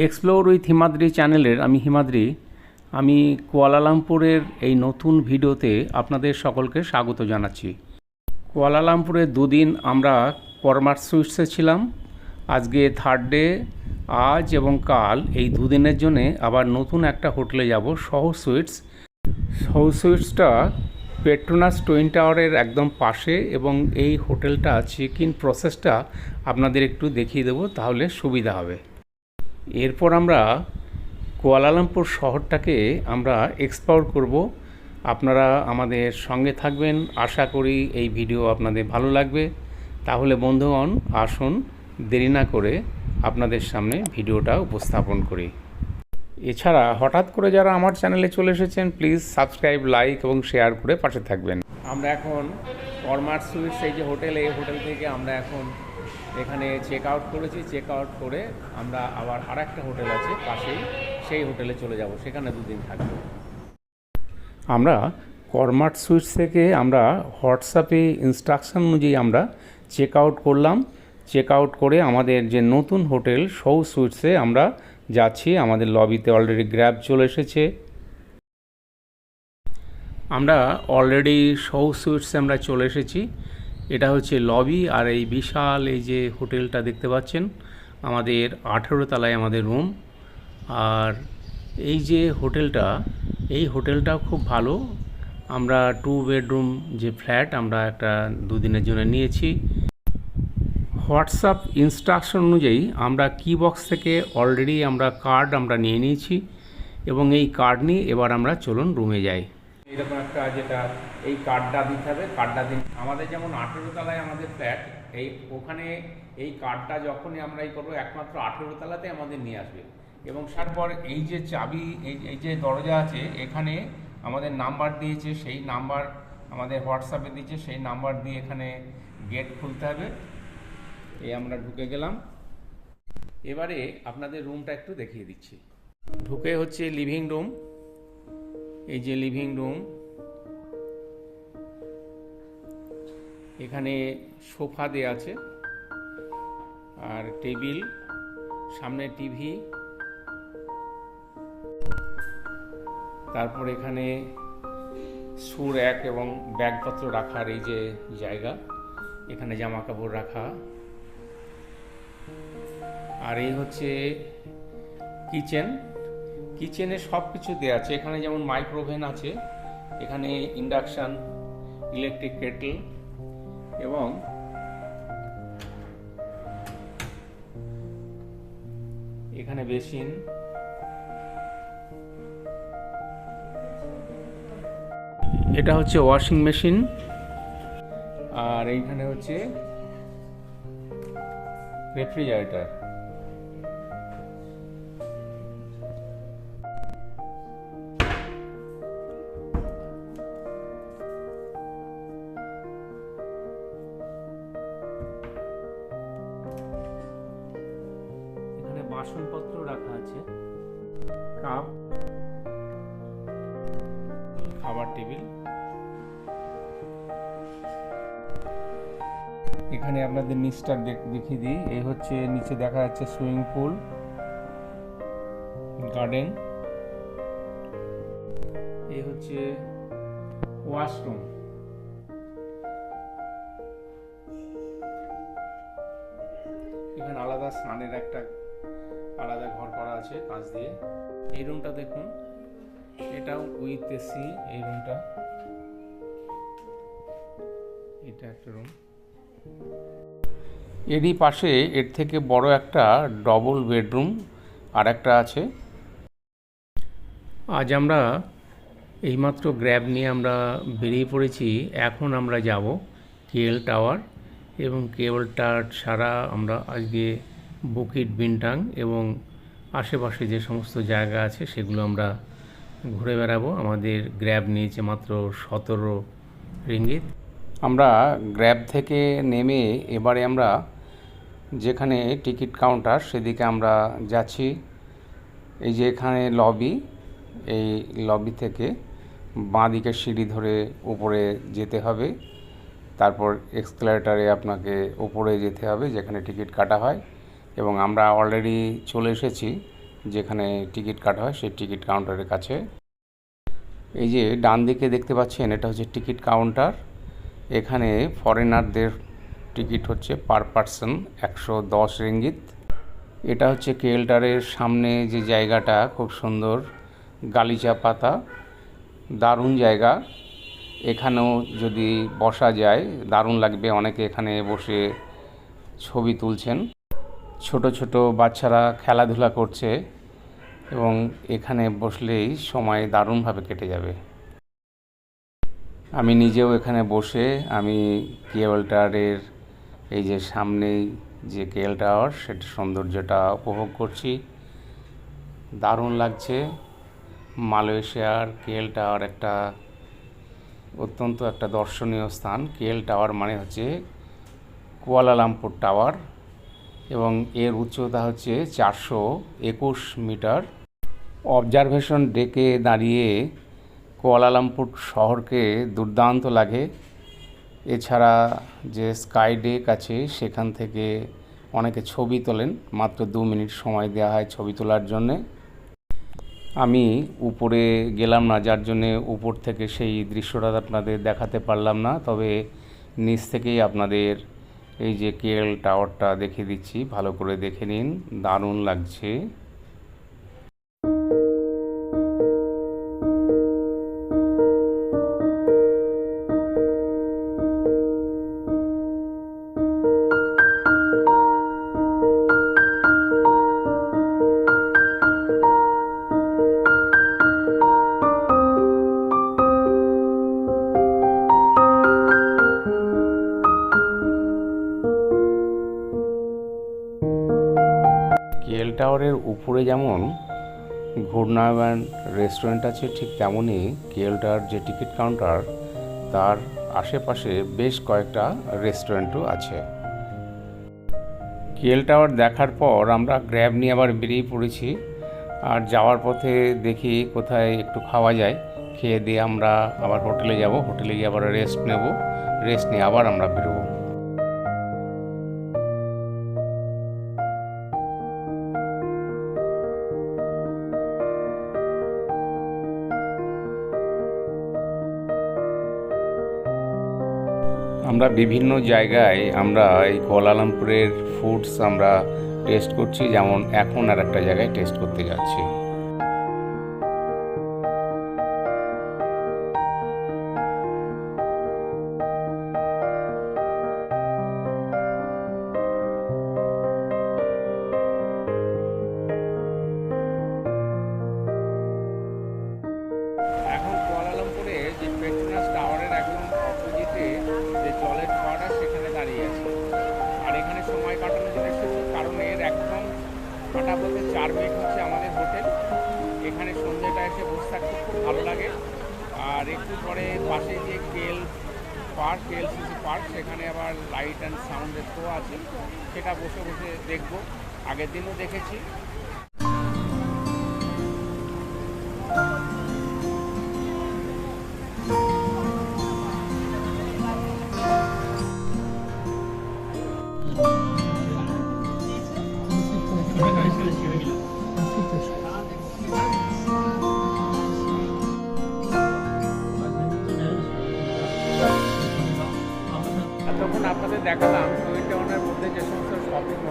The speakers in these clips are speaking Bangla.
এক্সপ্লোর উইথ হিমাদ্রি চ্যানেলের আমি হিমাদ্রি আমি কুয়ালালামপুরের এই নতুন ভিডিওতে আপনাদের সকলকে স্বাগত জানাচ্ছি। কুয়ালালামপুরে দুদিন আমরা কর্মার সুইটসে ছিলাম। আজকে থার্ড ডে আজ এবং কাল এই দুদিনের জন্যে আবার নতুন একটা হোটেলে যাব সহ সুইটস সহ সুইটসটা পেট্রোনাস টুইন টাওয়ারের একদম পাশে এবং এই হোটেলটা চেক ইন প্রসেসটা আপনাদের একটু দেখিয়ে দেবো, তাহলে সুবিধা হবে। এরপর আমরা কুয়ালালামপুর শহরটাকে আমরা এক্সপ্লোর করব। আপনারা আমাদের সঙ্গে থাকবেন। আশা করি এই ভিডিও আপনাদের ভালো লাগবে। তাহলে বন্ধুগণ, আসুন, দেরি না করে আপনাদের সামনে ভিডিওটা উপস্থাপন করি। এছাড়া হঠাৎ করে যারা আমার চ্যানেলে চলে এসেছেন প্লিজ সাবস্ক্রাইব লাইক এবং শেয়ার করে পাশে থাকবেন। আমরা এখন কর্মার সুইটস এই যে হোটেল এই হোটেল থেকে আমরা এখন এখানে চেক আউট করেছি চেক আউট করে আমরা আবার আর একটা হোটেল আছে পাশেই, সেই হোটেলে চলে যাব, সেখানে দুদিন থাকব। আমরা কর্মার্ট সুইটস থেকে আমরা হোয়াটসঅ্যাপে ইনস্ট্রাকশন অনুযায়ী আমরা চেক আউট করলাম। চেক আউট করে আমাদের যে নতুন হোটেল, সৌ সুইটসে আমরা যাচ্ছি, আমাদের লবিতে অলরেডি গ্র্যাব চলে এসেছে। আমরা অলরেডি সৌ সুইটসে আমরা চলে এসেছি। এটা হচ্ছে লবি আর এই বিশাল এই যে হোটেলটা দেখতে পাচ্ছেন, আমাদের আঠেরো তলায় আমাদের রুম আর এই যে হোটেলটা, এই হোটেলটাও খুব ভালো। আমরা টু বেডরুম যে ফ্ল্যাট আমরা একটা দুদিনের জন্য নিয়েছি। হোয়াটসঅ্যাপ ইনস্ট্রাকশন অনুযায়ী আমরা কি বক্স থেকে অলরেডি আমরা কার্ড আমরা নিয়ে নিয়েছি এবং এই কার্ড নিয়ে এবার আমরা চলুন রুমে যাই। এরকম একটা যেটা এই কার্ডটা দিতে হবে, কার্ডটা দিন। আমাদের যেমন আঠেরো তলায় আমাদের ফ্ল্যাট, এই ওখানে এই কার্ডটা যখনই আমরা এই করব, একমাত্র আঠেরো তলাতে আমাদের নিয়ে আসবে। এবং তারপর এই যে চাবি, এই এই যে দরজা আছে, এখানে আমাদের নাম্বার দিয়েছে, সেই নাম্বার আমাদের হোয়াটসঅ্যাপে দিয়েছে, সেই নাম্বার দিয়ে এখানে গেট খুলতে হবে। এই আমরা ঢুকে গেলাম। এবারে আপনাদের রুমটা একটু দেখিয়ে দিচ্ছি। ঢুকে হচ্ছে লিভিং রুম। এই যে লিভিং রুম এখানে সোফা দেওয়া আছে আর টেবিল, সামনে টিভি, তারপর এখানে সুর এক এবং ব্যাগপত্র রাখার এই যে জায়গা, এখানে জামা কাপড় রাখা। আর এই হচ্ছে কিচেন কিচেনে সব কিছু দেওয়া আছে। এখানে যেমন মাইক্রোওভেন আছে, এখানে ইন্ডাকশান ইলেকট্রিক কেটল এবং এখানে বেসিন। এটা হচ্ছে ওয়াশিং মেশিন আর এইখানে হচ্ছে রেফ্রিজারেটর বাসনপত্র রাখা আছে। কাপ, খাবার টেবিল। এখানে আপনাদের নিচটা দেখ- দেখিয়ে দিই। এই হচ্ছে, নিচে দেখা যাচ্ছে সুইমিং পুল, গার্ডেন। এই হচ্ছে ওয়াশরুম। এখানে আলাদা স্নানের একটা আলাদা ঘর করা আছে কাঁচ দিয়ে। এই রুমটা দেখুন। এটাও উইথ এসি এই রুমটা এটা একটা রুম এরই পাশে এর থেকে বড় একটা ডবল বেডরুম আর একটা আছে। আজ আমরা এইমাত্র গ্র্যাব নিয়ে আমরা বেরিয়ে পড়েছি। এখন আমরা যাব কেএল টাওয়ার এবং কেবল টাওয়ার ছাড়া আমরা আজকে বুকিট, বিনটাং এবং আশেপাশে যে সমস্ত জায়গা আছে সেগুলো আমরা ঘুরে বেড়াবো। আমাদের গ্র্যাব নিয়েছে মাত্র সতেরো রিঙ্গিত। আমরা গ্র্যাব থেকে নেমে এবারে আমরা যেখানে টিকিট কাউন্টার সেদিকে আমরা যাচ্ছি। এই যে এখানে লবি, এই লবি থেকে বাঁ দিকে সিঁড়ি ধরে উপরে যেতে হবে। তারপর এক্সকেলেটারে আপনাকে উপরে যেতে হবে যেখানে টিকিট কাটা হয়। এবং আমরা অলরেডি চলে এসেছি, যেখানে টিকিট কাটা হয়, সেই টিকিট কাউন্টারের কাছে। এই যে ডান দিকে দেখতে পাচ্ছেন, এটা হচ্ছে টিকিট কাউন্টার এখানে ফরেনারদের টিকিট হচ্ছে পার পারসন একশো দশ রিঙ্গিত। এটা হচ্ছে কেএলটারের সামনে যে জায়গাটা, খুব সুন্দর গালিচা পাতা। দারুণ জায়গা। এখানেও যদি বসা যায়, দারুণ লাগবে। অনেকে এখানে বসে ছবি তুলছেন। ছোট ছোট বাচ্চারা খেলাধুলা করছে এবং এখানে বসলেই সময় দারুণভাবে কেটে যাবে। আমি নিজেও এখানে বসে আমি কেবল টাওয়ারের এই যে সামনেই যে কেএল টাওয়ার সেটা সৌন্দর্যটা উপভোগ করছি। দারুণ লাগছে। মালয়েশিয়ার কেএল টাওয়ার একটা অত্যন্ত একটা দর্শনীয় স্থান। কেএল টাওয়ার মানে হচ্ছে কুয়ালালামপুর টাওয়ার। এবং এর উচ্চতা হচ্ছে চারশো একুশ মিটার। অবজারভেশন ডেকে দাঁড়িয়ে কুয়ালালামপুর শহরকে দুর্দান্ত লাগে। এছাড়া যে স্কাই ডেক আছে, সেখান থেকে অনেকে ছবি তোলেন। মাত্র দু মিনিট সময় দেওয়া হয় ছবি তোলার জন্যে। আমি উপরে গেলাম না, যার জন্যে উপর থেকে সেই দৃশ্যটা আপনাদের দেখাতে পারলাম না। তবে নিচ থেকেই আপনাদের এই যে কেএল টাওয়ারটা দেখে দিচ্ছি ভালো করে দেখে নিন দারুণ লাগছে। টাওয়ারের উপরে যেমন ঘূর্ণায়মান রেস্টুরেন্ট আছে ঠিক তেমনই কেএল টাওয়ার যে টিকিট কাউন্টার তার আশেপাশে বেশ কয়েকটা রেস্টুরেন্টও আছে। কেএল টাওয়ার দেখার পর আমরা গ্র্যাব নিয়ে আবার বেরিয়ে পড়েছি। আর যাওয়ার পথে দেখি কোথায় একটু খাওয়া যায়। খেয়ে দিয়ে আমরা আবার হোটেলে যাব। হোটেলে গিয়ে আবার রেস্ট নেব। রেস্ট নিয়ে আবার আমরা বেরোবো। আমরা বিভিন্ন জায়গায় আমরা এই কোয়ালালামপুরের ফুডস আমরা টেস্ট করছি, যেমন এখন আর একটা জায়গায় টেস্ট করতে যাচ্ছি। হাঁটা বলতে চার মিনিট হচ্ছে আমাদের হোটেল। এখানে সন্ধ্যেটা এসে বসে থাকতে খুব ভালো লাগে। আর একটু পরে পাশে যে কেল পার্ক এলসিসি পার্ক, সেখানে আবার লাইট অ্যান্ড সাউন্ডের শো আছে। সেটা বসে বসে দেখব। আগের দিনও দেখেছি।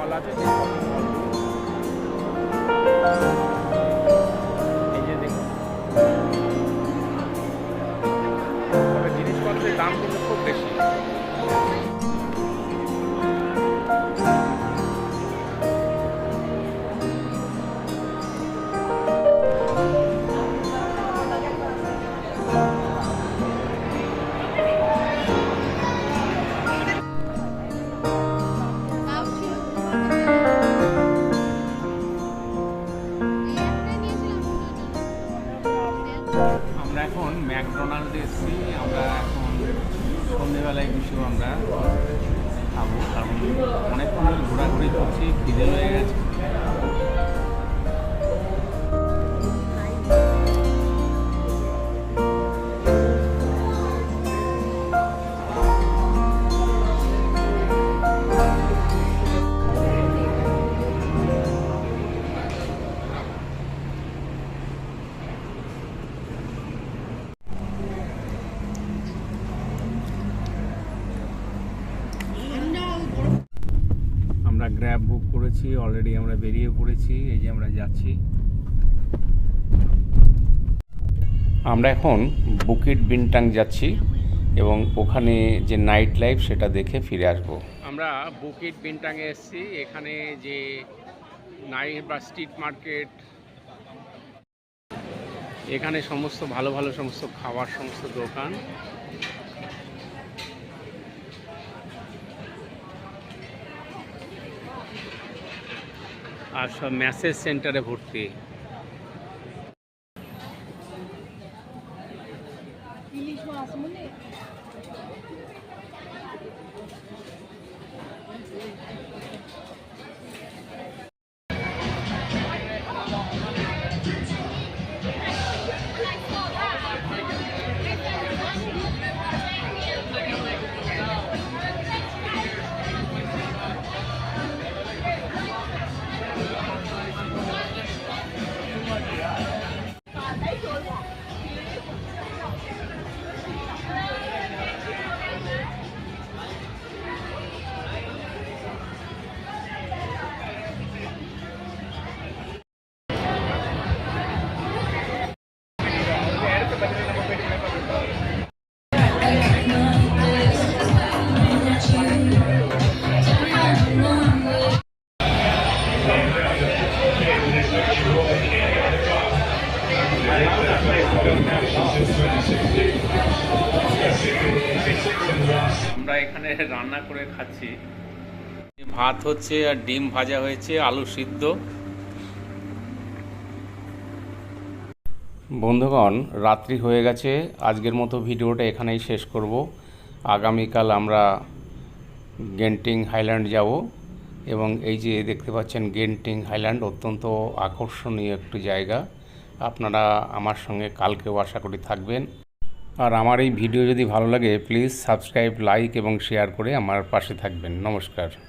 মল আছে পড়েছি অলরেডি আমরা বেরিয়ে পড়েছি এই যে আমরা যাচ্ছি। আমরা এখন বুকিট বিনটাং যাচ্ছি এবং ওখানে যে নাইট লাইফ সেটা দেখে ফিরে আসব। আমরা বুকিট বিনটাংয়ে এসেছি এখানে যে নাইট বা স্ট্রিট মার্কেট এখানে সমস্ত ভালো ভালো সমস্ত খাবার সমস্ত দোকান। আর সব মেসেজ সেন্টারে ভর্তি। Và lấy. ভাত হচ্ছে আর ডিম ভাজা হয়েছে, আলু সিদ্ধ। বন্ধুগণ, রাত্রি হয়ে গেছে। আজকের মতো ভিডিওটা এখানেই শেষ করব। আগামীকাল আমরা গেন্টিং হাইল্যান্ড যাব এবং এই যে দেখতে পাচ্ছেন, গেন্টিং হাইল্যান্ড অত্যন্ত আকর্ষণীয় একটি জায়গা। আপনারা আমার সঙ্গে কালকেও আশা করি থাকবেন। আর আমার এই ভিডিও যদি ভালো লাগে, প্লিজ সাবস্ক্রাইব, লাইক এবং শেয়ার করে আমার পাশে থাকবেন। নমস্কার।